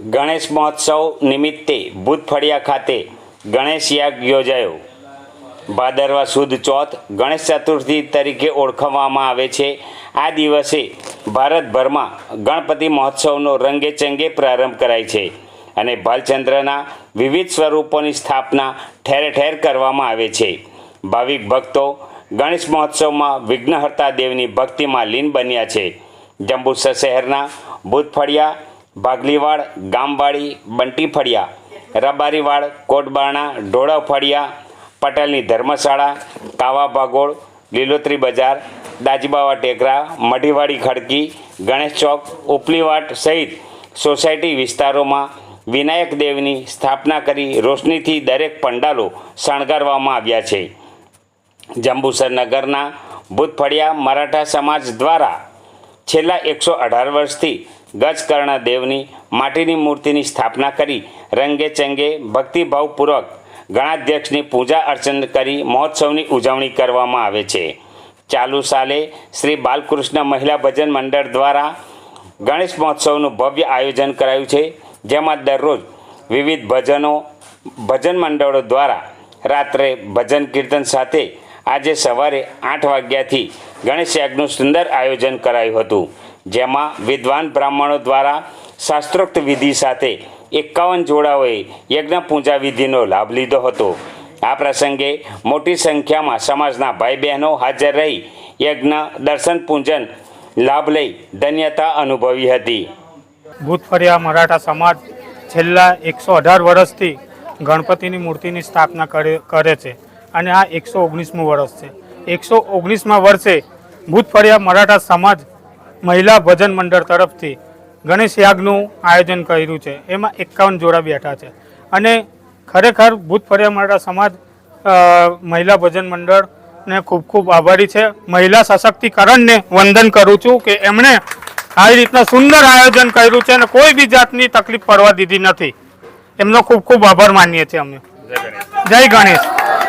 ગણેશ મહોત્સવ નિમિત્તે ભૂતફળિયા ખાતે ગણેશ યાગ યોજાયો. ભાદરવા સુદ ચોથ ગણેશ ચતુર્થી તરીકે ઓળખવામાં આવે છે. આ દિવસે ભારતભરમાં ગણપતિ મહોત્સવનો રંગેચંગે પ્રારંભ કરાય છે અને ભાલચંદ્રના વિવિધ સ્વરૂપોની સ્થાપના ઠેર ઠેર કરવામાં આવે છે. ભાવિક ભક્તો ગણેશ મહોત્સવમાં વિઘ્નહર્તા દેવની ભક્તિમાં લીન બન્યા છે. જંબુસર શહેરના ભૂતફળિયા ભાગલીવાડ ગામવાડી, બંટી ફળિયા, રબારીવાડ, કોટબારણા, ઢોળા ફળિયા, પટેલની ધર્મશાળા કાવા ભાગોળ, લીલોતરી બજાર, દાજીબાવા ટેકરા, મઢીવાડી ખડકી, ગણેશ ચોક, ઉપલીવાટ સહિત સોસાયટી વિસ્તારોમાં વિનાયક દેવની સ્થાપના કરી રોશનીથી દરેક પંડાલો શણગારવામાં આવ્યા છે. જંબુસર નગરના ભૂતફળિયા મરાઠા સમાજ દ્વારા છેલ્લા એકસો અઢાર વર્ષથી ગજકર્ણ દેવની માટીની મૂર્તિની સ્થાપના કરી રંગે ચંગે ભક્તિભાવપૂર્વક ગણાધ્યક્ષની પૂજા અર્ચન કરી મહોત્સવની ઉજવણી કરવામાં આવે છે. ચાલુ સાલે શ્રી બાલકૃષ્ણ મહિલા ભજન મંડળ દ્વારા ગણેશ મહોત્સવનું ભવ્ય આયોજન કરાયું છે, જેમાં દરરોજ વિવિધ ભજનો, ભજન મંડળો દ્વારા રાત્રે ભજન કીર્તન સાથે આજે સવારે આઠ વાગ્યાથી ગણેશ યાગનું સુંદર આયોજન કરાયું હતું. જેમાં વિદ્વાન બ્રાહ્મણો દ્વારા શાસ્ત્રોક્ત વિધિ સાથે એકાવન જોડાઓએ યજ્ઞ પૂજા વિધિનો લાભ લીધો હતો. આ પ્રસંગે મોટી સંખ્યામાં સમાજના ભાઈ બહેનો હાજર રહી યજ્ઞ, દર્શન, પૂજન લાભ લઈ ધન્યતા અનુભવી હતી. ભૂતફરિયા મરાઠા સમાજ છેલ્લા એકસો અઢાર વર્ષથી ગણપતિની મૂર્તિની સ્થાપના કરે છે અને આ એકસો ઓગણીસમું વર્ષ છે. એકસો ઓગણીસમાં વર્ષે ભૂતફરિયા મરાઠા સમાજ મહિલા ભજન મંડળ તરફથી ગણેશ યાગનું આયોજન કર્યું છે. એમાં એકાવન જોડા બેઠા છે. અને ખરેખર ભૂતફળિયા મરાઠા સમાજ મહિલા ભજન મંડળને ખૂબ ખૂબ આભારી છે. મહિલા સશક્તિકરણને વંદન કરું છું કે એમણે આવી રીતના સુંદર આયોજન કર્યું છે અને કોઈ બી જાતની તકલીફ પડવા દીધી નથી. એમનો ખૂબ ખૂબ આભાર માનીએ છીએ અમે. જય ગણેશ.